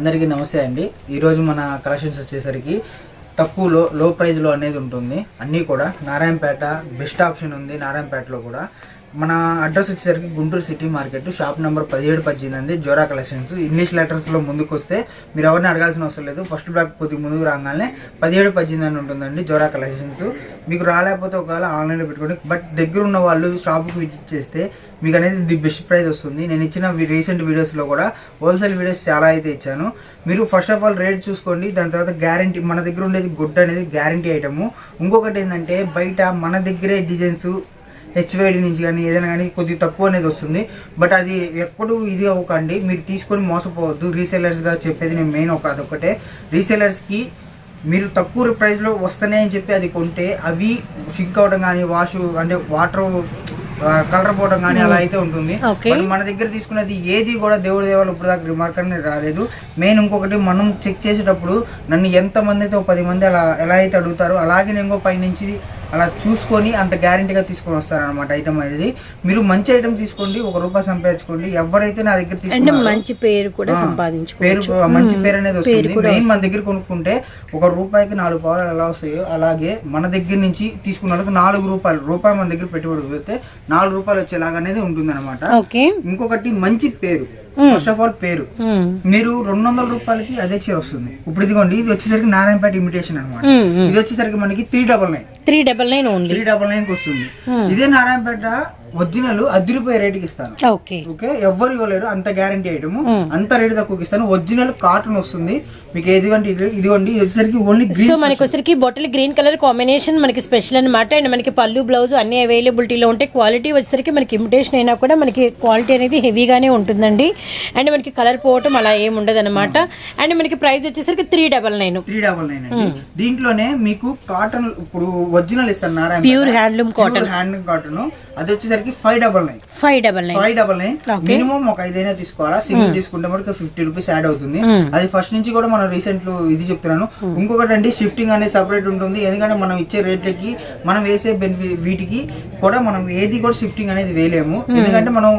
అందరికీ నమస్తే అండి. ఈరోజు మన కలెక్షన్స్ వచ్చేసరికి తక్కువలో లో ప్రైజ్లో అనేది ఉంటుంది. అన్నీ కూడా నారాయణపేట బెస్ట్ ఆప్షన్ ఉంది నారాయణపేటలో కూడా. మన అడ్రస్ వచ్చేసరికి Guntur city market shop number పదిహేడు పద్దెనిమిది జోరా కలెక్షన్స్. ఇంగ్లీష్ లెటర్స్లో ముందుకు వస్తే మీరు ఎవరిని అడగాల్సిన అవసరం లేదు. ఫస్ట్ బ్లాక్ కొద్దిగా ముందుకు రాగానే పదిహేడు పద్దెనిమిది అని ఉంటుందండి జోరా కలెక్షన్స్. మీకు రాలేకపోతే ఒకవేళ ఆన్లైన్లో పెట్టుకోండి. బట్ దగ్గర ఉన్న వాళ్ళు షాప్కి విజిట్ చేస్తే మీకు అనేది ది బెస్ట్ ప్రైస్ వస్తుంది. నేను ఇచ్చిన రీసెంట్ వీడియోస్లో కూడా హోల్సేల్ వీడియోస్ చాలా అయితే ఇచ్చాను. మీరు ఫస్ట్ ఆఫ్ ఆల్ రేట్ చూసుకోండి. దాని తర్వాత గ్యారంటీ మన దగ్గర ఉండేది గుడ్ అనేది గ్యారంటీ ఐటము. ఇంకొకటి ఏంటంటే బయట మన దగ్గరే డిజైన్స్ హెచ్వైడి నుంచి కానీ ఏదైనా కానీ కొద్దిగా తక్కువ అనేది వస్తుంది. బట్ అది ఎప్పుడు ఇది అవ్వకండి. మీరు తీసుకొని మోసపోవద్దు. రీసెలర్స్గా చెప్పేది నేను మెయిన్ ఒక అదొకటే రీసెలర్స్కి మీరు తక్కువ ప్రైస్లో వస్తున్నాయి అని చెప్పి అది కొంటే అవి షింక్ అవడం కానీ వాష్ అంటే వాటర్ కలర్ పోవడం కానీ అలా అయితే ఉంటుంది. మన దగ్గర తీసుకున్నది ఏది కూడా దేవుడి దేవాలు ఇప్పుడు దాకా రిమార్క్ అనేది రాలేదు. మెయిన్ ఇంకొకటి మనం చెక్ చేసేటప్పుడు నన్ను ఎంత మంది అయితే ఒక పది మంది అలా ఎలా అయితే అడుగుతారో అలాగే నేను ఇంకో పైనుంచి అలా చూసుకొని అంత గ్యారంటీగా తీసుకొని వస్తారనమాట ఐటమ్ అనేది. మీరు మంచి ఐటమ్ తీసుకోండి ఒక రూపాయి సంపాదించుకోండి. ఎవరైతే నా దగ్గర అంటే తీసుకున్నారో మంచి పేరు కూడా పేరు మంచి పేరు అనేది వస్తుంది. మెయిన్ మన దగ్గర కొనుక్కుంటే ఒక రూపాయికి నాలుగు పావులు ఎలా వస్తాయో అలాగే మన దగ్గర నుంచి తీసుకున్న వాళ్ళకి నాలుగు రూపాయలు రూపాయి మన దగ్గర పెట్టుబడి పెడితే నాలుగు రూపాయలు వచ్చేలాగా అనేది ఉంటుంది అనమాట ఇంకొకటి మంచి పేరు. ఫస్ట్ ఆఫ్ ఆల్ పేరు. ఉమ్. మీరు రెండు వందల రూపాయలకి అదే చీర వస్తుంది. ఇప్పుడు ఇదిగోండి ఇది వచ్చేసరికి నారాయణపేట ఇమిటేషన్ అనమాట ఉమ్. ఇది వచ్చేసరికి మనకి three double nine three double nine only three double nine వస్తుంది. ఇదే నారాయణపేట ఒరిజినల్ అదిరిపోయే రేటుకి ఇస్తాను ఓకే ఓకే? ఎవ్వరు ఇవ్వలేరు. అంత గ్యారంటీ ఐటమ్ అంత రేటు తక్కువకి ఇస్తాను ఒరిజినల్ కాటన్ వస్తుంది. మీకు ఏదిగంటే ఇది ఇదిగోండి ఇది వచ్చేసరికి ఓన్లీ సో గ్రీన్ మనకి వచ్చరికి బొట్టలు గ్రీన్ కలర్ కాంబినేషన్ మనకి స్పెషల్ అన్నమాట. అండ్ మనకి పళ్ళు బ్లౌజ్ అన్ని అవైలబిలిటీలో ఉంటాయి క్వాలిటీ వచ్చేసరికి మనకి ఇమిటేషన్ అయినా కూడా మనకి క్వాలిటీ అనేది హెవీగానే ఉంటుందండి. అండ్ మనకి కలర్ పోవటం అలా ఏమి ఉండదు అనమాట అండ్ మనకి ప్రైస్ వచ్చేసరికి three double nine three double nine అండి. దీంట్లోనే మీకు కాటన్ ఇప్పుడు ఒరిజినల్ ఇస్తాను Narayana pure handloom cotton hand cotton అది వచ్చేసరికి five double nine five double nine five double nine minimum ఒక ఐదైనా తీసుకోవాలా? సింగిల్ తీసుకుంటే మనకి ఫిఫ్టీ రూపీస్ యాడ్ అవుతుంది. అది ఫస్ట్ నుంచి కూడా మనం రీసెంట్ ఇది చెప్తున్నాను. ఇంకొకటి అంటే షిఫ్టింగ్ అనేది సపరేట్ ఉంటుంది. ఎందుకంటే మనం ఇచ్చే రేట్లకి మనం వేసే బెనిఫిట్ వీటికి కూడా మనం ఏది కూడా షిఫ్టింగ్ అనేది వేయలేము. ఎందుకంటే మనం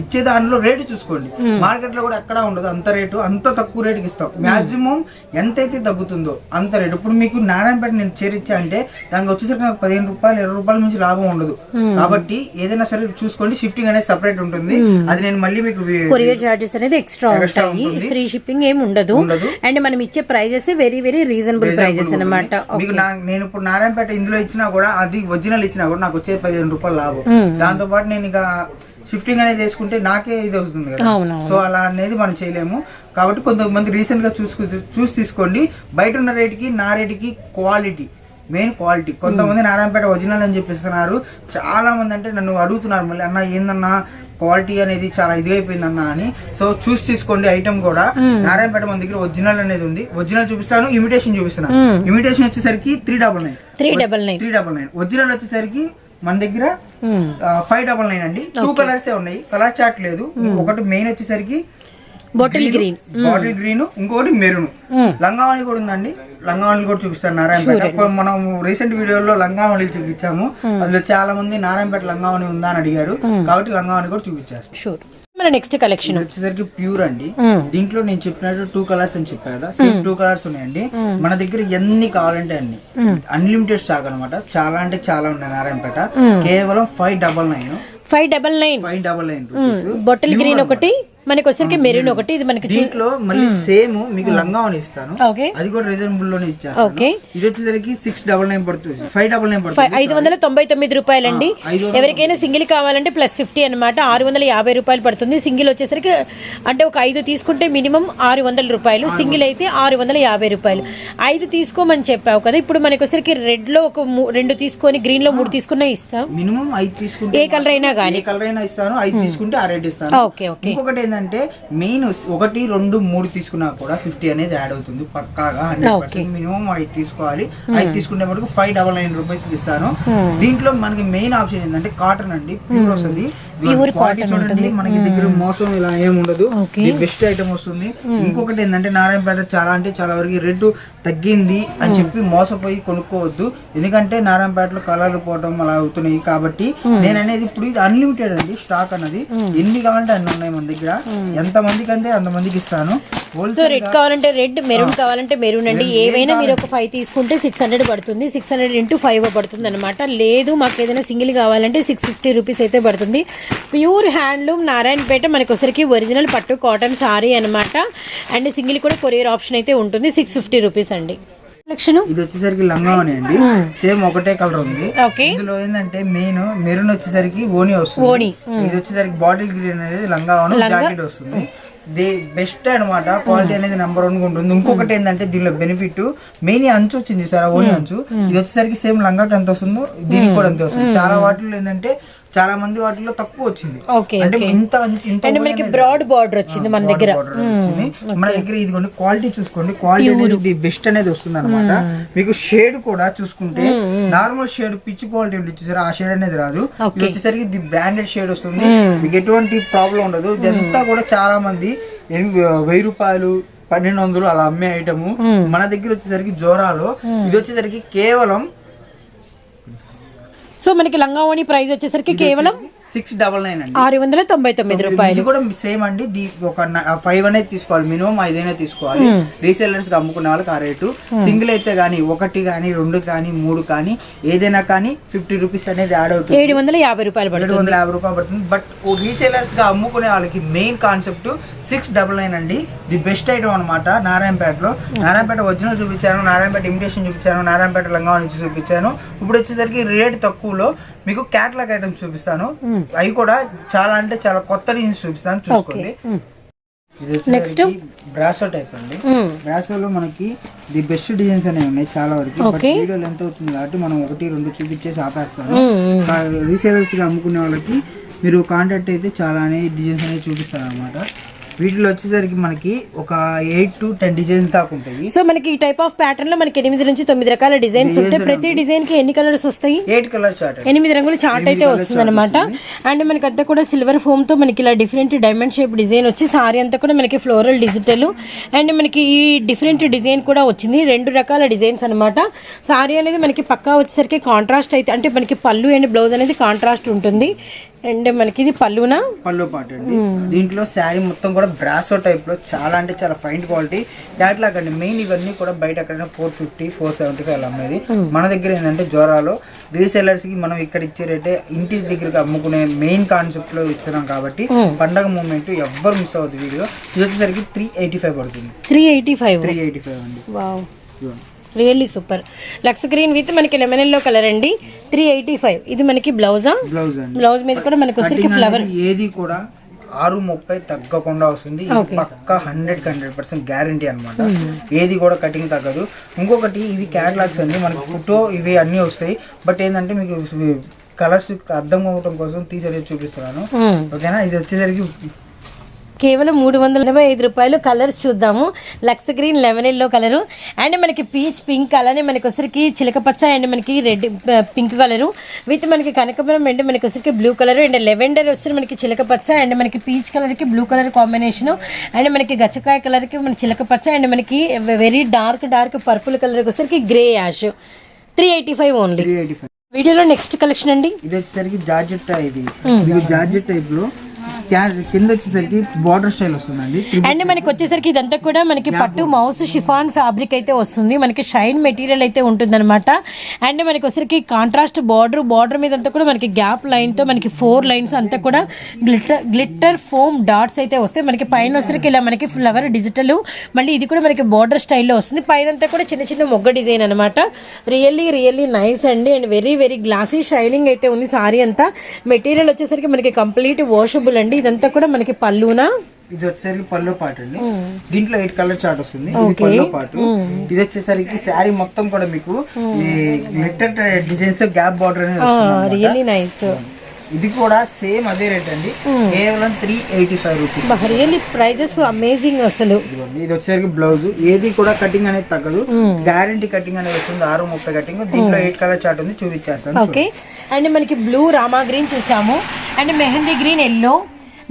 ఇచ్చే దానిలో రేటు చూసుకోండి. మార్కెట్లో కూడా ఎక్కడ ఉండదు. అంత రేటు అంత తక్కువ రేటుకి ఇస్తాం. మాక్సిమం ఎంతైతే తగ్గుతుందో అంత రేటు. ఇప్పుడు మీకు నారాయణపేట నేను చేరిచ్చా అంటే దానికి వచ్చేసరికి నాకు పదిహేను రూపాయలు ఇరవై రూపాయల నుంచి లాభం ఉండదు. కాబట్టి ఏదైనా సరే చూసుకోండి. షిఫ్టింగ్ అనేది సపరేట్ ఉంటుంది. అది నేను మళ్ళీ మీకు కొరియర్ చార్జెస్ అనేది ఎక్స్ట్రా ఉంటాయి. ఫ్రీ షిప్పింగ్ ఏమి ఉండదు. అండ్ మనం ఇచ్చే prices very very reasonable prices అనమాట మీకు నేను ఇప్పుడు నారాయణపేట ఇందులో ఇచ్చినా కూడా అది ఒరిజినల్ ఇచ్చినా కూడా నాకు వచ్చేది పదిహేను రూపాయలు లాభం. దాంతో పాటు నేను ఇక షిఫ్టింగ్ అనేది వేసుకుంటే నాకే ఇది వస్తుంది కదా. సో అలా అనేది మనం చేయలేము. కాబట్టి కొంతమంది రీసెంట్గా చూసుకు చూసి తీసుకోండి. బయట ఉన్న రేటుకి నా రేటుకి క్వాలిటీ మెయిన్ క్వాలిటీ కొంతమంది నారాయణపేట ఒరిజినల్ అని చెప్పిస్తున్నారు. చాలా మంది అంటే నన్ను అడుగుతున్నారు మళ్ళీ అన్న ఏందన్నా? క్వాలిటీ అనేది చాలా ఇది అయిపోయింది అన్న అని. సో చూసి తీసుకోండి ఐటమ్ కూడా. నారాయణపేట మన దగ్గర ఒరిజినల్ అనేది ఉంది. ఒరిజినల్ చూపిస్తాను ఇమిటేషన్ చూపిస్తున్నాను. ఇమిటేషన్ వచ్చేసరికి three double nine three double nine three double nine original వచ్చేసరికి మన దగ్గర ఫైవ్ డబల్ నైన్ అండి. టూ కలర్స్ ఉన్నాయి. కలర్ చార్ట్ లేదు. ఒకటి మెయిన్ వచ్చేసరికి బాటిల్ గ్రీన్ బాటిల్ గ్రీన్ ఇంకొకటి మెరూన్. లంగావళి కూడా ఉందండి. లంగావళి కూడా చూపిస్తాను నారాయణపేట. మనం రీసెంట్ వీడియోలో లంగావళి చూపించాము. అందులో చాలా మంది నారాయణపేట లంగావళి ఉందా అని అడిగారు. కాబట్టి లంగావళి కూడా చూపించేస్తాను షూర్ మన నెక్స్ట్ కలెక్షన్ వచ్చేసరికి ప్యూర్ అండి. దీంట్లో నేను చెప్పినట్టు టూ కలర్స్ అని చెప్పా కదా. సేమ్ టూ కలర్స్ ఉన్నాయండి. మన దగ్గర ఎన్ని కావాలంటే అన్ని. అన్లిమిటెడ్ స్టాక్ అన్నమాట. చాలా అంటే చాలా ఉన్నాయి నారాయణపేట. కేవలం five double nine five double nine five double nine bottle green ఒకటి మనకి వచ్చరికి మెరూన్ ఒకటి ఇది మనకి దీంట్లో మళ్ళీ సేమ్ మీకు లంగావని ఇస్తాను. ఓకే. అది కూడా రీజనబుల్లోనే ఇచ్చేస్తాను. Okay. ఇది వచ్చేసరికి సిక్స్ డబల్ నైన్ పడుతుంది. ఫైవ్ డబల్ నైన్ పడుతుంది. ఐదు వందల తొంభై తొమ్మిది రూపాయలండి. ఎవరికైనా సింగిల్ కావాలంటే ప్లస్ ఫిఫ్టీ అనమాట ఆరు వందల యాభై రూపాయలు పడుతుంది. సింగిల్ వచ్చేసరికి అంటే ఒక ఐదు తీసుకుంటే మినిమం ఆరు వందల రూపాయలు. సింగిల్ అయితే ఆరు వందల యాభై రూపాయలు. ఐదు తీసుకోమని చెప్పావు కదా. ఇప్పుడు మనకి వచ్చరికి రెడ్లో ఒక రెండు తీసుకొని గ్రీన్లో మూడు తీసుకున్నా ఇస్తాం. మినిమం ఐదు తీసుకుంటే ఏ కలర్ అయినా కానీ ఏ కలర్ అయినా ఇస్తాను. ఐదు తీసుకుంటే ఆ రేట్ ఇస్తాను. Okay okay. ఇంకొకటి ఏంటంటే మెయిన్ ఒకటి రెండు మూడు తీసుకున్నా కూడా ఫిఫ్టీ అనేది యాడ్ అవుతుంది పక్కాగా హండ్రెడ్ పర్సెంట్ మినిమం ఐదు తీసుకోవాలి. ఐదు తీసుకుంటే మటుకు ఫైవ్ డబల్ నైన్ రూపీస్ ఇస్తాను. దీంట్లో మనకి మెయిన్ ఆప్షన్ ఏంటంటే కాటన్ అండి. ప్యూర్ వస్తుంది. ప్యూర్ క్వాలిటీ కాటన్ చూడండి మనకి దగ్గర మోసం ఇలా ఏమి ఉండదు. బెస్ట్ ఐటమ్ వస్తుంది. ఇంకొకటి ఏంటంటే నారాయణపేట చాలా అంటే చాలా వరకు రేటు తగ్గింది అని చెప్పి మోసపోయి కొనుక్కోవద్దు. ఎందుకంటే నారాయణపేటలో కలర్లు పోవడం అలా అవుతున్నాయి కాబట్టి నేను అనేది ఇప్పుడు ఇది అన్లిమిటెడ్ అండి స్టాక్ అన్నది. ఎన్ని కావాలంటే అన్ని ఉన్నాయి మన దగ్గర. ఎంత మందికి అంటే అంత మందికి ఇస్తాను. సో రెడ్ కావాలంటే రెడ్ మెరూన్ కావాలంటే మెరూన్ అండి. ఏవైనా మీరు ఒక ఫైవ్ తీసుకుంటే సిక్స్ హండ్రెడ్ పడుతుంది. సిక్స్ హండ్రెడ్ ఇంటూ ఫైవ్ పడుతుంది అనమాట లేదు మాకు ఏదైనా సింగిల్ కావాలంటే సిక్స్ ఫిఫ్టీ రూపీస్ అయితే పడుతుంది. ప్యూర్ హ్యాండ్లూమ్ నారాయణపేట మనకి ఒకసారికి ఒరిజినల్ పట్టు కాటన్ సారీ అనమాట అండ్ సింగిల్ కూడా కొరియర్ ఆప్షన్ అయితే ఉంటుంది సిక్స్ ఫిఫ్టీ రూపీస్ అండి. కలెక్షన్? ఇది వచ్చేసరికి లంగావని అండి. సేమ్ ఒకటే కలర్ ఉంది. ఓకే. ఇందులో ఏంటంటే మెయిన్ మెరూన్ వచ్చేసరికి ఓని వస్తుంది. ఓణి. ఇది వచ్చేసరికి బాటిల్ గ్రీన్ అనేది లంగావను జాకెట్ వస్తుంది. ది బెస్ట్ అన్నమాట. క్వాలిటీ అనేది నెంబర్ వన్ ఉంటుంది. ఇంకొకటి ఏంటంటే దీనిలో బెనిఫిట్. మెయిన్ అంచు వచ్చింది సార్ ఓని అంచు. ఇది వచ్చేసరికి సేమ్ లంగాకి ఎంత వస్తుందో దీనికి కూడా అంతే వస్తుంది. చాలా వాటిలో ఏంటంటే చాలా మంది వాటిలో తక్కువ వచ్చింది. అంటే ఇంత మనకి బ్రాడ్ బార్డర్ వచ్చింది మన దగ్గర. మన దగ్గర ఇదిగోండి క్వాలిటీ చూసుకోండి. క్వాలిటీ అనేది బెస్ట్ అనేది వస్తుంది అనమాట మీకు షేడ్ కూడా చూసుకుంటే నార్మల్ షేడ్ పిచ్ క్వాలిటీ ఉంటుంది చూసారా ఆ షేడ్ అనేది రాదు. వచ్చేసరికి ఇది బ్రాండెడ్ షేడ్ వస్తుంది. మీకు ఎటువంటి ప్రాబ్లం ఉండదు. ఇదంతా కూడా చాలా మంది వెయ్యి రూపాయలు పన్నెండు వందలు అలా అమ్మే ఐటమ్ మన దగ్గర వచ్చేసరికి జోరాలో. ఇది వచ్చేసరికి కేవలం సో మనకి లంగావణి ప్రైస్ వచ్చేసరికి కేవలం సిక్స్ డబల్ నైన్ అండి. ఆరు వందల తొంభై తొమ్మిది రూపాయలు. కూడా సేమ్ అండి. ఒక ఫైవ్ అనేది తీసుకోవాలి. మినిమం ఐదైనా తీసుకోవాలి. రీసెల్లర్స్కి అమ్ముకునే వాళ్ళకి ఆ రేటు సింగిల్ అయితే గానీ ఒకటి కానీ రెండు కానీ మూడు కానీ ఏదైనా కానీ ఫిఫ్టీ రూపీస్ అనేది యాడ్ అవుతుంది. ఏడు వందల యాభై రూపాయలు ఏడు వందల యాభై రూపాయలు పడుతుంది. బట్ రీసేలర్స్గా అమ్ముకునే వాళ్ళకి main concept six double nine అండి. ది బెస్ట్ ఐటమ్ అనమాట నారాయణపేటలో. నారాయణపేట ఒరిజినల్ చూపించాను నారాయణపేట ఇమిటేషన్ చూపించాను నారాయణపేట లంగా నుంచి చూపించాను. ఇప్పుడు వచ్చేసరికి రేట్ తక్కువలో మీకు క్యాటలాగ్ ఐటమ్స్ చూపిస్తాను. అవి కూడా చాలా అంటే చాలా కొత్త డిజైన్స్ చూపిస్తాను. చూసుకోండి. నెక్స్ట్ బ్రాసో టైప్ అండి. బ్రాసోలో మనకి ది బెస్ట్ డిజైన్స్ అనేవి ఉన్నాయి చాలా వరకు. But Okay. వీడియోలు ఎంత అవుతుంది కాబట్టి మనం ఒకటి రెండు చూపించేసి ఆపేస్తాను. రీసేలర్స్గా అమ్ముకునే వాళ్ళకి మీరు కాంటాక్ట్ అయితే చాలా అనేది డిజైన్స్ అనేవి చూపిస్తారు అనమాట వీటిలో వచ్చేసరికి మనకి ఒక ఎయిట్ టు టెన్ డిజైన్స్ దాకా ఉంటాయి. సో మనకి ఈ టైప్ ఆఫ్ ప్యాటర్న్లో మనకి ఎనిమిది నుంచి తొమ్మిది రకాల డిజైన్స్ ఉంటాయి ప్రతి డిజైన్కి ఎన్ని కలర్స్ వస్తాయి? ఎయిట్ కలర్ చార్ట్ ఎనిమిది రంగుల చార్ట్ అయితే వస్తుంది అనమాట అండ్ మనకి అంతా కూడా సిల్వర్ ఫోమ్తో మనకి ఇలా డిఫరెంట్ డైమండ్ షేప్ డిజైన్ వచ్చి సారీ అంతా కూడా మనకి ఫ్లోరల్ డిజిటల్ అండ్ మనకి ఈ డిఫరెంట్ డిజైన్ కూడా వచ్చింది. రెండు రకాల డిజైన్స్ అన్నమాట. సారీ అనేది మనకి పక్కా వచ్చేసరికి కాంట్రాస్ట్ అయితే అంటే మనకి పళ్ళు అండ్ బ్లౌజ్ అనేది కాంట్రాస్ట్ ఉంటుంది. అండ్ మనకి ఇది పళ్ళునా? పళ్ళు పాటు అండి. దీంట్లో శారీ మొత్తం కూడా బ్రాసో టైప్లో చాలా అంటే చాలా ఫైన్ క్వాలిటీ. క్యాట్లాగ్ అండి మెయిన్ ఇవన్నీ కూడా బయట ఎక్కడైనా four fifty four seventy five అమ్మేది. మన దగ్గర ఏంటంటే జోరాలో. రీసెల్లర్స్కి మనం ఇక్కడ ఇచ్చే రేటే ఇంటి దగ్గరకు అమ్ముకునే మెయిన్ కాన్సెప్ట్లో ఇస్తున్నాం కాబట్టి పండగ మూమెంట్ ఎవ్వరు మిస్ అవుతుంది వీడియో. ఇది వచ్చేసరికి త్రీ ఎయిటీ ఫైవ్ పడుతుంది. Three eighty five three eighty five అండి. Really super lux green with మనకి లెమన్ ఎల్లో కలర్ అండి. త్రీ ఎయిటీ ఫైవ్ ఇది మనకి బ్లౌజా బ్లౌజ్ బ్లౌజ్ మీద కూడా మనకి Cutting ఫ్లవర్ ఏది కూడా ఆరు ముప్పై తగ్గకుండా వస్తుంది. పక్కా హండ్రెడ్ హండ్రెడ్ పర్సెంట్ గ్యారంటీ అనమాట ఏది కూడా కటింగ్ తగ్గదు. ఇంకొకటి ఇవి క్యాటలాగ్స్ అండి. మనకి ఫోటో ఇవి అన్నీ వస్తాయి. బట్ ఏంటంటే మీకు కలర్స్ అర్థం అవ్వటం కోసం తీసేది చూపిస్తున్నాను. ఓకేనా ఇది వచ్చేసరికి కేవలం మూడు వందల ఎనభై ఐదు రూపాయలు కలర్స్ చూద్దాము. Lux green lemon yellow colour. And మనకి పీచ్ పింక్ అలానే మనకి వచ్చరికి చిలక పచ్చ అండ్ మనకి రెడ్ పింక్ కలరు. విత్ మనకి కనకపురం అండ్ మనకి వచ్చరికి బ్లూ కలర్. అండ్ లెవెండర్ వస్తుంది మనకి చిలక పచ్చ అండ్ మనకి పీచ్ కలర్కి బ్లూ కలర్ కాంబినేషన్. అండ్ మనకి గచ్చకాయ కలర్కి మన చిలక పచ్చ అండ్ మనకి వెరీ డార్క్ డార్క్ పర్పుల్ కలర్కి వచ్చరికి grey ash. Three eighty five only. వీడియోలో నెక్స్ట్ కలెక్షన్ అండి? ఇది వచ్చేసరికి జార్జెట్ ఇది. జార్జెట్ టైప్లో కింద వచ్చేసరికి బార్డర్ స్టైల్ వస్తుందండి. అండ్ మనకి వచ్చేసరికి ఇదంతా కూడా మనకి పట్టు మౌస్ షిఫాన్ ఫ్యాబ్రిక్ అయితే వస్తుంది. మనకి షైన్ మెటీరియల్ అయితే ఉంటుందన్నమాట. అండ్ మనకి వచ్చేసరికి కాంట్రాస్ట్ బార్డర్ బార్డర్ మీద అంతా కూడా మనకి గ్యాప్ లైన్తో మనకి ఫోర్ లైన్స్ అంతా కూడా గ్లిటర్ గ్లిట్టర్ ఫోమ్ డాట్స్ అయితే వస్తాయి. మనకి పైన వచ్చేసరికి ఇలా మనకి ఫ్లవర్ డిజిటల్ మళ్ళీ ఇది కూడా మనకి బార్డర్ స్టైల్లో వస్తుంది. పైన అంతా కూడా చిన్న చిన్న మొగ్గ డిజైన్ అనమాట రియల్లీ రియల్లీ నైస్ అండి. And very very glossy shining అయితే ఉంది సారీ అంతా. మెటీరియల్ వచ్చేసరికి మనకి కంప్లీట్ వాషబుల్ అండి. ఇదంతా కూడా మనకి పళ్ళునా? ఇది వచ్చేసరికి పల్లో పాటు అండి. దీంట్లో ఎయిట్ కలర్ చార్ట్ వస్తుంది. ఇది పల్లో పాటు. ఇది వచ్చేసరికి శారీ మొత్తం కూడా మీకు ఈ గ్లిటర్ డిజైన్స్ గ్యాప్ బార్డర్ అనేది నైస్ ఇది కూడా సేమ్ అదే రేట్ అండి. కేవలం three eighty five rupees really prices amazing అసలు. ఇది వచ్చేసరికి బ్లౌజ్ ఏది కూడా కటింగ్ అనేది తగ్గదు. గ్యారంటీ కటింగ్ అనేది వస్తుంది. ఆరు ముప్పై కటింగ్ దీంట్లో ఎయిట్ కలర్ చార్ట్ ఉంది చూపించేస్తాను ఓకే అండ్ మనకి బ్లూ రామా గ్రీన్ చూసాము. And mehndi green yellow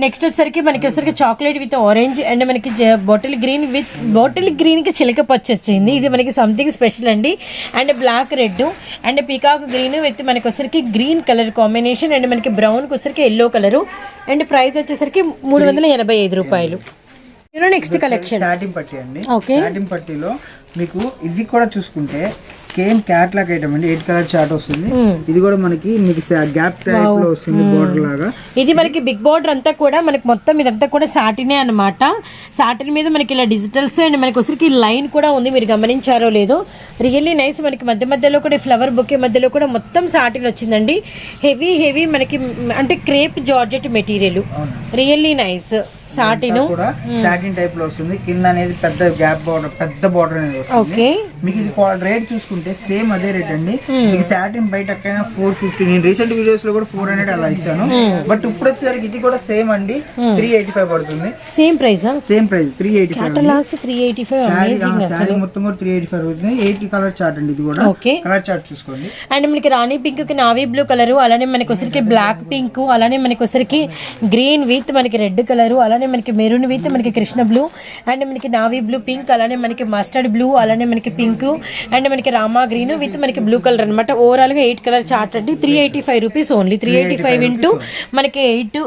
next వచ్చేసరికి మనకి వచ్చేసరికి చాక్లెట్ విత్ ఆరెంజ్ అండ్ మనకి బాటిల్ గ్రీన్ విత్ బాటిల్ గ్రీన్కి చిలక పచ్చ వచ్చింది. ఇది మనకి సంథింగ్ స్పెషల్ అండి. And black red and peacock green with మనకి వచ్చేసరికి గ్రీన్ కలర్ కాంబినేషన్ అండ్ మనకి బ్రౌన్కి వచ్చేసరికి ఎల్లో కలర్ అండ్ ప్రైస్ వచ్చేసరికి మూడు వందల ఎనభై ఐదు రూపాయలు. నెక్స్ట్ కలెక్షన్ సాటిన్ పట్టి అండి. సాటిన్ పట్టీలో మీకు ఇది కూడా చూసుకుంటే సేమ్ క్యాట్లాగ్ ఐటమ్ అండి. ఎయిట్ కలర్ చార్ట్ వస్తుంది. ఇది కూడా మనకి మీకు గ్యాప్ టైప్లో వస్తుంది బోర్డర్ లాగా. ఇది మనకి బిగ్ బోర్డర్ అంతా కూడా మనకి మొత్తం ఇదంతా కూడా సాటినే అన్నమాట. సాటిన్ మీద మనకి ఇలా డిజిటల్స్ అండ్ మనకి వచ్చరికి లైన్ కూడా ఉంది. మీరు గమనించారో లేదో. రియల్లీ నైస్ మనకి మధ్య మధ్యలో కూడా ఫ్లవర్ బొకే మధ్యలో కూడా మొత్తం సాటిన్ వచ్చిందండి. హెవీ హెవీ మనకి అంటే crepe georgette material really nice satin. కూడా సాటిన్ టైప్లో వస్తుంది. కింద అనేది పెద్ద గ్యాప్ బోర్డర్ పెద్ద బోర్డర్ అనేది వస్తుంది. ఓకే. మీకు ఇది రేట్ చూసుకుంటే సేమ్ అదే రేట్ అండి. మీకు సాటిన్ బయట ఎక్కడైనా ఫోర్ ఫిఫ్టీ నేను రీసెంట్ వీడియోస్లో కూడా ఫోర్ హండ్రెడ్ అలా ఇచ్చాను. బట్ ఇప్పుడు వచ్చేసరికి ఇది కూడా సేమ్ అండి. త్రీ ఎయిటీ ఫైవ్ పడుతుంది. Same price same price three eighty five three eighty five మొత్తం కూడా త్రీ ఎయిటీ ఫైవ్ అవుతుంది. ఎయిట్ కలర్ చార్ట్ అండి ఇది కూడా. ఓకే. కలర్ చార్ట్ చూసుకోండి. అండ్ మనకి రాణి పింక్కి నావీ బ్లూ కలర్ అలానే మనకి వచ్చరికి బ్లాక్ పింక్ అలానే మనకి వచ్చరికి గ్రీన్ విత్ మనకి రెడ్ కలర్ అలానే మనకి మెరూన్ విత్ మనకి కృష్ణ బ్లూ అండ్ మనకి నావీ బ్లూ పింక్ అలానే మనకి మస్టర్డ్ బ్లూ అలానే మనకి పింక్ అండ్ మనకి రామా గ్రీన్ విత్ మనకి బ్లూ కలర్ అనమాట ఓవరాల్గా ఎయిట్ కలర్ చార్ట్ అండి. Three eighty five rupees only three eighty five into మనకి ఎయిట్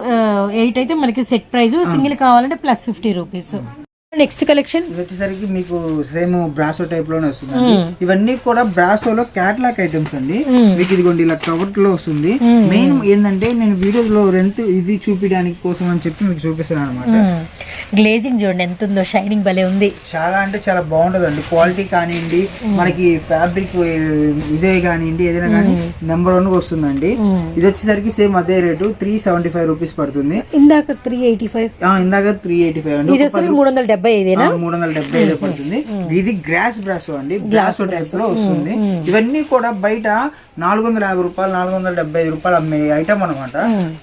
ఎయిట్ అయితే మనకి సెట్ ప్రైస్ సింగిల్ కావాలంటే plus fifty rupees next collection ఇది వచ్చేసరికి మీకు సేమ్ బ్రాసో టైప్లోనే వస్తుంది ఇవన్నీ కూడా బ్రాసోలో క్యాట్లాగ్ ఐటమ్స్ అండి. మీకు ఇదిగోండి ఇలా కవర్లో వస్తుంది మెయిన్ ఏంటంటే నేను వీడియోస్లో రెంత్ ఇది చూపించడానికి కోసం అని చెప్పి మీకు చూపిస్తాను అనమాట గ్లేజింగ్ చూడండి ఎంత ఉందో షైనింగ్ భలే ఉంది. చాలా అంటే చాలా బాగుంటది అండి క్వాలిటీ కానివ్వండి మనకి ఫ్యాబ్రిక్ ఇదే కానివ్వండి ఏదైనా కానీ నెంబర్ వన్ వస్తుందండి. ఇది వచ్చేసరికి సేమ్ అదే rate three seventy five rupees పడుతుంది. ఇందాక త్రీ ఎయిటీ ఫైవ్ ఇందాక త్రీ ఎయిటీ ఫైవ్ అండి మూడు వందల డెబ్బై ఐదేనా? మూడు వందల డెబ్బై ఐదు పడుతుంది. ఇది గ్రాస్ బ్రాసో అండి. బ్రాసో. టైప్లో వస్తుంది. ఇవన్నీ కూడా బయట నాలుగు వందల యాభై రూపాయలు నాలుగు వందల డెబ్బై ఐదు రూపాయలు అమ్మే ఐటమ్ అనమాట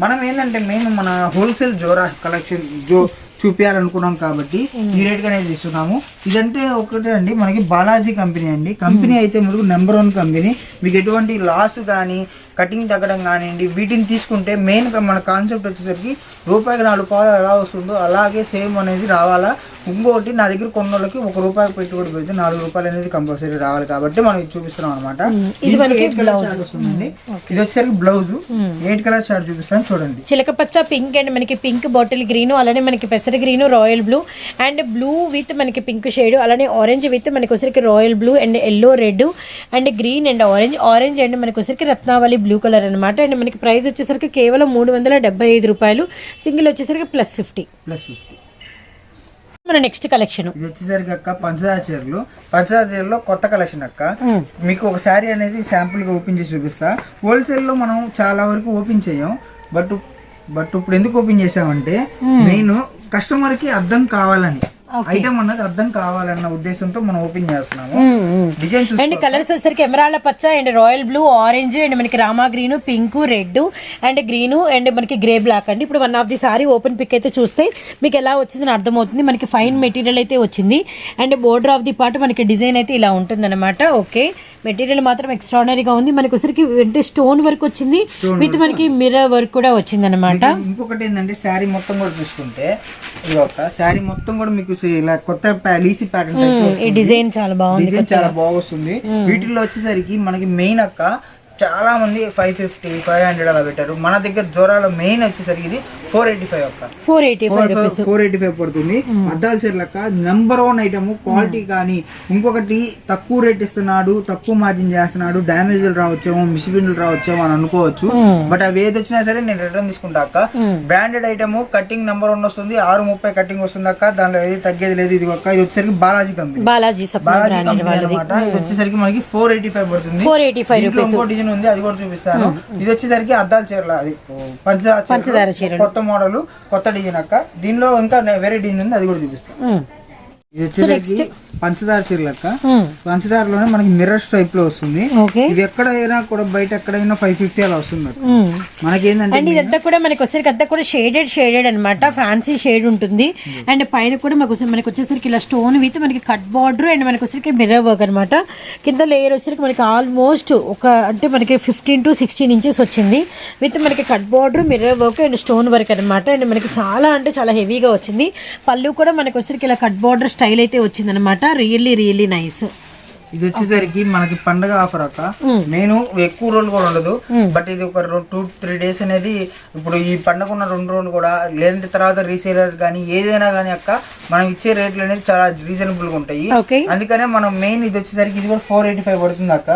మనం ఏంటంటే మెయిన్ మన హోల్సేల్ జోరా కలెక్షన్ జో చూపించాలనుకున్నాం కాబట్టి ఈ రేట్ అనేది ఇస్తున్నాము ఇదంటే ఒకటే అండి మనకి బాలాజీ కంపెనీ అండి. కంపెనీ అయితే మనకు నెంబర్ వన్ కంపెనీ. మీకు ఎటువంటి లాస్ కానీ కటింగ్ తగ్గడం కానివ్వండి వీటిని తీసుకుంటే మెయిన్ మన కాన్సెప్ట్ వచ్చేసరికి రూపాయికి నాలుగు రూపాయలు ఎలా వస్తుందో అలాగే సేమ్ అనేది రావాలా. ఇంకోటి నా దగ్గర కొన్న వాళ్ళకి ఒక రూపాయి పెట్టుబడి పెడితే నాలుగు రూపాయలు అనేది కంపల్సరీ రావాలి కాబట్టి మనం ఇది చూపిస్తున్నాం అనమాట ఇది మనకి వస్తుందండి? ఇది వచ్చేసరికి బ్లౌజ్. ఎయిట్ కలర్ షార్ట్ చూపిస్తాను చూడండి. చిలక పచ్చ పింక్ అండ్ మనకి పింక్ బాటిల్ గ్రీన్ అలానే మనకి పెసర green royal blue and blue with మనకి పింక్ షేడ్ అలానే ఆరెంజ్ విత్ మనకి వచ్చరికి royal blue and yellow red and green and orange. Orange and మనకి వచ్చరికి రత్నావళి బ్లూ కలర్ అనమాట అండ్ మనకి ప్రైస్ వచ్చేసరికి కేవలం మూడు వందల డెబ్బై ఐదు రూపాయలు. సింగిల్ వచ్చేసరికి ప్లస్ ఫిఫ్టీ. Plus fifty. మన నెక్స్ట్ కలెక్షన్ ఇది వచ్చేసరికి అక్క పంచదార చీరలు. పంచదార చీరలో కొత్త కలెక్షన్ అక్క. మీకు ఒక శారీ అనేది శాంపుల్గా ఓపెన్ చేసి చూపిస్తా. హోల్సేల్లో మనం చాలా వరకు ఓపెన్ చేయం. బట్ బట్ ఇప్పుడు ఎందుకు ఓపెన్ చేసామంటే మెయిన్ కస్టమర్కి అర్థం కావాలని. ఐటమ్ అన్నది అర్థం కావాలన్న ఉద్దేశంతో మనం ఓపెన్ చేస్తున్నాము. డిజైన్ చూసి అండ్ కలర్స్ వచ్చేసరికి ఎమరాళ్ళ పచ్చ and royal blue orange and మనకి Rama green pink red and green and మనకి గ్రే బ్లాక్ అండి. ఇప్పుడు one of the sari open pic అయితే చూస్తే మీకు ఎలా వచ్చిందని అర్థమవుతుంది. మనకి ఫైన్ మెటీరియల్ అయితే వచ్చింది. And border of the part మనకి డిజైన్ అయితే ఇలా ఉంటుంది ఓకే మెటీరియల్ మాత్రం ఎక్స్ట్రాడనరీగా ఉంది. మనకి వచ్చరికి అంటే స్టోన్ వర్క్ వచ్చింది. విత్ మనకి మిర్రర్ వర్క్ కూడా వచ్చింది అనమాట ఇంకొకటి ఏంటంటే శారీ మొత్తం కూడా చూసుకుంటే శారీ మొత్తం కూడా మీకు ఇలా కొత్త లీసి ప్యాటర్న్ ఈ డిజైన్ చాలా బాగుంది డిజైన్ చాలా బాగొస్తుంది వీటిల్లో వచ్చేసరికి మనకి మెయిన్ అక్క చాలా మంది ఫైవ్ ఫిఫ్టీ ఫైవ్ హండ్రెడ్ అలా పెట్టారు. మన దగ్గర జోరాలో మెయిన్ వచ్చేసరికి ఇది ఫోర్ ఎయిటీ ఫైవ్ అక్క four eighty five four eighty five పడుతుంది. అద్దాల చీరలక్క నెంబర్ వన్ ఐటమ్ క్వాలిటీ కానీ ఇంకొకటి తక్కువ రేట్ ఇస్తున్నాడు తక్కువ మార్జిన్ చేస్తున్నాడు డ్యామేజ్లు రావచ్చేమో మిస్బిండ్లు రావచ్చేమో అని అనుకోవచ్చు. బట్ అవి ఏది వచ్చినా సరే నేను రిటర్న్ తీసుకుంటా అక్క. Branded item cutting number one వస్తుంది ఆరు ముప్పై కటింగ్ వస్తుంది అక్క. దాంట్లో ఏది తగ్గేది లేదు ఇది అక్క. ఇది వచ్చేసరికి బాలాజీ కంపెనీ బాలాజీ బాలాజీ కంపెనీ అనమాట ఇది వచ్చేసరికి మనకి ఫోర్ ఎయిటీ ఫైవ్ పడుతుంది ఫోర్ ఎయిటీ ఫైవ్ ఇంకో డిజైన్ ఉంది అది కూడా చూపిస్తాను. ఇది వచ్చేసరికి అద్దాల చీరల అది. పంచదార చీరలు. కొత్త మోడల్ కొత్త డిజైన్ అక్క. దీనిలో ఇంకా వేరే డిజైన్ ఉంది అది కూడా చూపిస్తాను. ఇది వచ్చేసరికి పంచదార చీర లెక్క. ఉమ్, పంచదారలోనే మనకి మిర్రర్స్ టైప్లో వస్తుంది. ఇవి ఎక్కడైనా కూడా బయట ఎక్కడైనా ఫైవ్ ఫిఫ్టీ అలా వస్తుంది అండ్ ఇదంతా కూడా మనకి వచ్చేసరికి అంతా కూడా షేడెడ్ షేడెడ్ అన్నమాట. ఫ్యాన్సీ షేడ్ ఉంటుంది. అండ్ పైన కూడా మనకు మనకి వచ్చేసరికి ఇలా స్టోన్ విత్ మనకి కట్ బార్డర్ అండ్ మనకి వచ్చేసరికి మిర్రర్ వర్క్ అనమాట కింద లేయర్ వచ్చేసరికి మనకి ఆల్మోస్ట్ ఒక అంటే మనకి ఫిఫ్టీన్ టు సిక్స్టీన్ ఇంచెస్ వచ్చింది. విత్ మనకి cut border mirror work and stone work అనమాట అండ్ మనకి చాలా అంటే చాలా హెవీగా వచ్చింది. పళ్ళు కూడా మనకి వచ్చేసరికి ఇలా కట్ బార్డర్ స్టైల్ అయితే వచ్చింది అనమాట రియల్లీ రియల్లీ నైస్ ఇది వచ్చేసరికి మనకి పండగ ఆఫర్ అక్క. నేను ఎక్కువ రోజులు కూడా ఉండదు. బట్ ఇది ఒక టూ త్రీ డేస్ అనేది ఇప్పుడు ఈ పండగ ఉన్న రెండు రోజులు కూడా లేదంటే తర్వాత రీసేలర్ కానీ ఏదైనా కానీ అక్క మనం ఇచ్చే రేట్లు అనేది చాలా రీజనబుల్గా ఉంటాయి అందుకనే మనం మెయిన్ ఇది వచ్చేసరికి ఇది కూడా ఫోర్ ఎయిటీ ఫైవ్ పడుతుంది అక్క.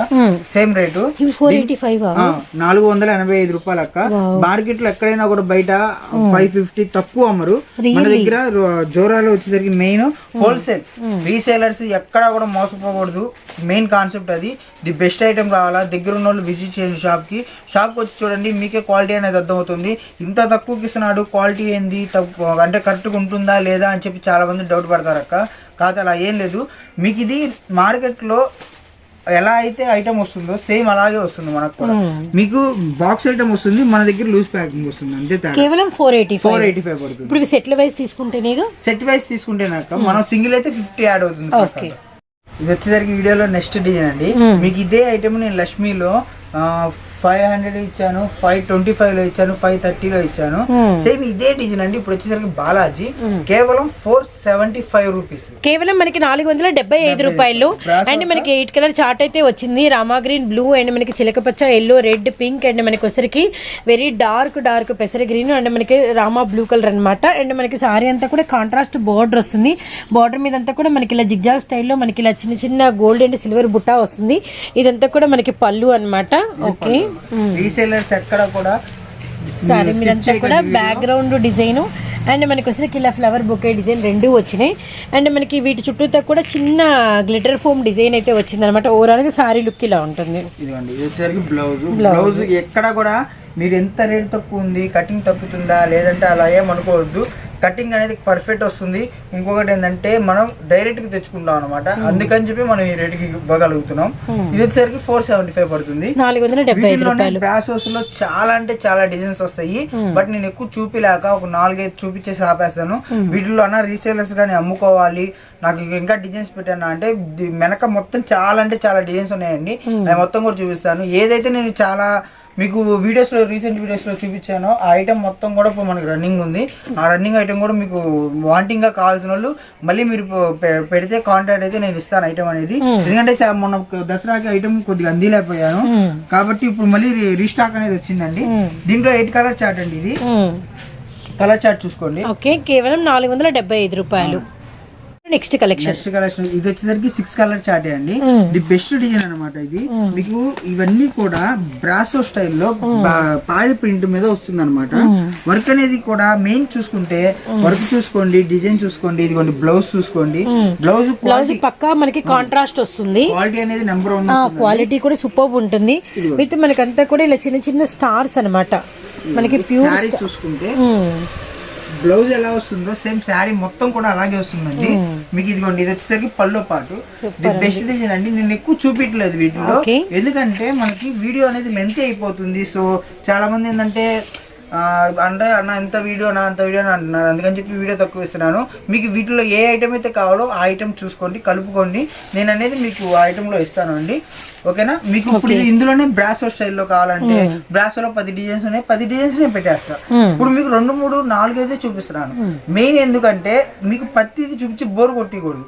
Same rate. ఇవి ఫోర్ ఎయిటీ ఫైవ్? ఆ, నాలుగు వందల ఎనభై ఐదు రూపాయలు అక్క. మార్కెట్లో ఎక్కడైనా కూడా బయట ఫైవ్ ఫిఫ్టీ తక్కువ అమ్మరు. మన దగ్గర జోరాలో వచ్చేసరికి మెయిన్ హోల్సేల్. రీసేలర్స్ ఎక్కడా కూడా మోసపోకూడదు. మెయిన్ కాన్సెప్ట్ అది. ది బెస్ట్ ఐటమ్ రావాలా దగ్గర ఉన్న వాళ్ళు విజిట్ చేయండి షాప్కి షాప్కి వచ్చి చూడండి మీకే క్వాలిటీ అనేది అర్థమవుతుంది. ఇంత తక్కువకి ఇస్తున్నాడు క్వాలిటీ ఏంది? అంటే కరెక్ట్గా ఉంటుందా లేదా అని చెప్పి చాలా మంది డౌట్ పడతారు అక్క. కాదు అలా ఏం లేదు. మీకు ఇది మార్కెట్లో ఎలా అయితే ఐటమ్ వస్తుందో సేమ్ అలాగే వస్తుంది మనకు కూడా. మీకు బాక్స్ ఐటమ్ వస్తుంది మన దగ్గర లూజ్ ప్యాకింగ్ వస్తుంది అంతే కేవలం four eighty four eighty five పడుతుంది. ఇప్పుడు ఇవి సెట్ల వైజ్ తీసుకుంటేనేగా? సెట్ వైస్ తీసుకుంటేనాక మనం సింగిల్ అయితే ఫిఫ్టీ యాడ్ అవుతుంది. ఓకే. ఇది వచ్చేసరికి వీడియోలో నెక్స్ట్ డిజైన్ అండి. మీకు ఇదే ఐటమ్ నేను లక్ష్మీలో ఫైవ్ హండ్రెడ్ ఇచ్చాను ఫైవ్ ట్వంటీ ఫైవ్లో ఇచ్చాను ఫైవ్ థర్టీలో ఇచ్చాను. సేమ్ ఇదే డిజైన్ అండి. ఇప్పుడు వచ్చేసరికి బాలాజీ. కేవలం ఫోర్ సెవెంటీ ఫైవ్ రూపీస్. కేవలం మనకి నాలుగు వందల డెబ్బై ఐదు రూపాయలు. అండ్ మనకి ఎయిట్ కలర్ చార్ట్ అయితే వచ్చింది. రామా గ్రీన్ బ్లూ అండ్ మనకి చిలకపచ్చ ఎల్లో రెడ్ పింక్ అండ్ మనకి వచ్చరికి వెరీ డార్క్ డార్క్ పెసర గ్రీన్ అండ్ మనకి రామా బ్లూ కలర్ అన్నమాట. అండ్ మనకి సారీ అంతా కూడా కాంట్రాస్ట్ బార్డర్ వస్తుంది. బార్డర్ మీద అంతా కూడా మనకి ఇలా జిగ్జాగ్ స్టైల్లో మనకి ఇలా చిన్న చిన్న గోల్డ్ అండ్ సిల్వర్ బుట్ట వస్తుంది. ఇదంతా కూడా మనకి పళ్ళు అన్నమాట. ఓకే రీసేలర్స్ ఎక్కడ కూడా సారీ మీరంతా కూడా బ్యాక్గ్రౌండ్ డిజైన్ అండ్ మనకి వచ్చేసరికి ఇలా ఫ్లవర్ బొకే డిజైన్ రెండు వచ్చినాయి. అండ్ మనకి వీటి చుట్టూతో కూడా చిన్న గ్లిటర్ ఫోమ్ డిజైన్ అయితే వచ్చింది అనమాట ఓవరాల్గా సారీ లుక్ ఇలా ఉంటుంది. ఇదిగోండి ఇది వచ్చేసరికి బ్లౌజ్ బ్లౌజ్ ఎక్కడ కూడా మీరు ఎంత రేట్ తక్కువ ఉంది కటింగ్ తగ్గుతుందా లేదంటే అలా ఏమనుకోవద్దు. కటింగ్ అనేది పర్ఫెక్ట్ వస్తుంది. ఇంకొకటి ఏంటంటే మనం డైరెక్ట్గా తెచ్చుకుంటాం అనమాట అందుకని చెప్పి మనం ఈ రేట్కి ఇవ్వగలుగుతున్నాం. ఇది వచ్చేసరికి ఫోర్ సెవెంటీ ఫైవ్ పడుతుంది. బ్రాసోస్లో చాలా అంటే చాలా డిజైన్స్ వస్తాయి. బట్ నేను ఎక్కువ చూపిలేక ఒక నాలుగైదు చూపించేసి ఆపేస్తాను. వీటిలో అన్న రీసేలర్స్ కానీ అమ్ముకోవాలి. నాకు ఇంకా డిజైన్స్ పెట్టాను అంటే వెనక మొత్తం చాలా అంటే చాలా డిజైన్స్ ఉన్నాయండి. అవి మొత్తం కూడా చూపిస్తాను. ఏదైతే నేను చాలా మీకు వీడియోస్లో రీసెంట్ వీడియోస్లో చూపించానో. ఆ ఐటమ్ మొత్తం కూడా ఇప్పుడు మనకి రన్నింగ్ ఉంది. ఆ రన్నింగ్ ఐటమ్ కూడా మీకు వాంటింగ్గా కావాల్సిన వాళ్ళు మళ్ళీ మీరు పెడితే కాంటాక్ట్ అయితే నేను ఇస్తాను ఐటమ్ అనేది. ఎందుకంటే మొన్న దసరాకి ఐటమ్ కొద్దిగా అందిలేకపోయాను. కాబట్టి ఇప్పుడు మళ్ళీ రీస్టాక్ అనేది వచ్చిందండి. దీంట్లో ఎయిట్ కలర్ చార్ట్ అండి ఇది. కలర్ చార్ట్ చూసుకోండి. ఓకే కేవలం నాలుగు వందల డెబ్బై ఐదు రూపాయలు. నెక్స్ట్ కలెక్షన్ నెక్స్ట్ కలెక్షన్ ఇది వచ్చేసరికి సిక్స్ కలర్ చార్ట్ అండి. ది బెస్ట్ డిజైన్ అన్నమాట ఇది. మీకు ఇవన్నీ కూడా బ్రాసో స్టైల్లో పాడి ప్రింట్ మీద వస్తుంది అనమాట వర్క్ అనేది కూడా మెయిన్ చూసుకుంటే వర్క్ చూసుకోండి డిజైన్ చూసుకోండి ఇదిగోండి బ్లౌజ్ చూసుకోండి. బ్లౌజ్ బ్లౌజ్ పక్కా మనకి కాంట్రాస్ట్ వస్తుంది. క్వాలిటీ అనేది నెంబర్ వన్ క్వాలిటీ కూడా సూపర్ ఉంటుంది. విత్ మనకంతా కూడా ఇలా చిన్న చిన్న స్టార్స్ అన్నమాట. మనకి ప్యూర్ చూసుకుంటే బ్లౌజ్ ఎలా వస్తుందో సేమ్ శారీ మొత్తం కూడా అలాగే వస్తుందండి. మీకు ఇదిగోండి ఇది వచ్చేసరికి పళ్ళు పాటు. బెస్ట్ డిజైన్ అండి. నేను ఎక్కువ చూపించలేదు వీటిలో. ఎందుకంటే మనకి వీడియో అనేది లెంత్ అయిపోతుంది. సో చాలా మంది ఏంటంటే అంటే అన్న ఎంత వీడియో నా అంత వీడియో అంటున్నారు. అందుకని చెప్పి వీడియో తక్కువ ఇస్తున్నాను మీకు వీటిలో ఏ ఐటమ్ అయితే కావాలో ఆ ఐటమ్ చూసుకోండి కలుపుకోండి. నేను అనేది మీకు ఆ item లో ఇస్తాను అండి. ఓకేనా? మీకు ఇప్పుడు ఇది ఇందులోనే బ్రాసో స్టైల్లో కావాలంటే బ్రాసోలో పది డిజైన్స్ ఉన్నాయి. పది డిజైన్స్ నేను పెట్టేస్తా. ఇప్పుడు మీకు రెండు మూడు నాలుగు అయితే చూపిస్తున్నాను. మెయిన్ ఎందుకంటే మీకు ప్రతిది చూపించి బోర్ కొట్టకూడదు.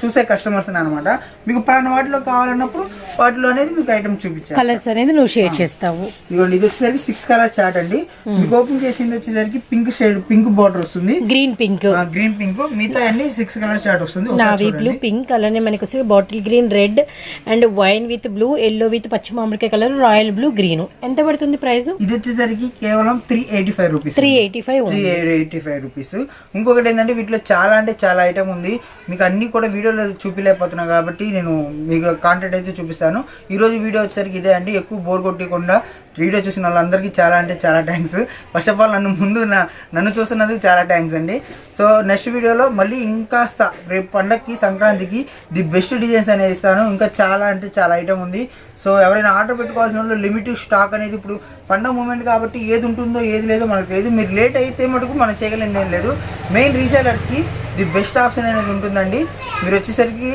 చూసే కస్టమర్స్ అనమాట మీకు పలానా వాటిలో కావాలన్నప్పుడు వాటిలో అనేది మీకు ఐటమ్ చూపించాను కలర్స్ అనేది నువ్వు షేర్ చేస్తావు. ఇదిగోండి ఇది వచ్చేసరికి సిక్స్ కలర్ చార్ట్ అండి. మీకు ఓపెన్ చేసింది వచ్చేసరికి పింక్ షేడ్ పింక్ బార్డర్ వస్తుంది. గ్రీన్ పింక్ గ్రీన్ పింక్ మిగతా అన్ని సిక్స్ కలర్ చార్ట్ వస్తుంది. నావీ బ్లూ పింక్ అలానే మనకి bottle green red and wine with blue yellow with పచ్చి మామిడికాయ కలర్ రాయల్ బ్లూ గ్రీన్. ఎంత పడుతుంది ప్రైస్? ఇది వచ్చేసరికి కేవలం three eighty five rupees three eighty five three eighty five rupees ఇంకొకటి ఏంటంటే వీటిలో చాలా అంటే చాలా ఐటమ్ ఉంది. మీకు అన్ని కూడా వీడియోలో చూపించలేకపోతున్నా కాబట్టి నేను మీకు కాంటాక్ట్ అయితే చూపిస్తాను. ఈ రోజు వీడియో వచ్చేసరికి ఇదే అండి. ఎక్కువ బోర్ కొట్టకుండా వీడియో చూసిన వాళ్ళందరికీ చాలా అంటే చాలా థ్యాంక్స్ ఫస్ట్ ఆఫ్ ఆల్ నన్ను ముందు నన్ను చూస్తున్నందుకు చాలా థ్యాంక్స్ అండి. సో నెక్స్ట్ వీడియోలో మళ్ళీ ఇంకాస్త రేపు పండగకి సంక్రాంతికి ది బెస్ట్ డిజైన్స్ అనేది ఇస్తాను. ఇంకా చాలా అంటే చాలా ఐటమ్ ఉంది. సో ఎవరైనా ఆర్డర్ పెట్టుకోవాల్సిన వాళ్ళు లిమిటెడ్ స్టాక్ అనేది ఇప్పుడు పండగ మూమెంట్ కాబట్టి ఏది ఉంటుందో ఏది లేదో మనకు తెలియదు. మీరు లేట్ అయితే మటుకు మనం చేయగలిగింది ఏం లేదు మెయిన్ రీసేలర్స్కి ది బెస్ట్ ఆప్షన్ అనేది ఉంటుందండి. మీరు వచ్చేసరికి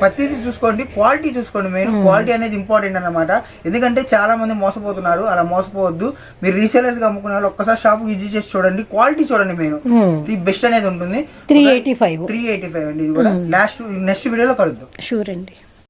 ప్రతిదీ చూసుకోండి క్వాలిటీ చూసుకోండి మెయిన్ క్వాలిటీ అనేది ఇంపార్టెంట్ అన్నమాట. ఎందుకంటే చాలా మంది మోసపోతున్నారు అలా మోసపోవద్దు. మీరు రీసేలర్స్గా అమ్ముకునే వాళ్ళు ఒక్కసారి షాప్ విజిట్ చేసి చూడండి క్వాలిటీ చూడండి మెయిన్ ది బెస్ట్ అనేది ఉంటుంది. Three eighty five three eighty five అండి ఇది కూడా. లాస్ట్ నెక్స్ట్ వీడియోలో కలుద్దాం. షూర్ అండి.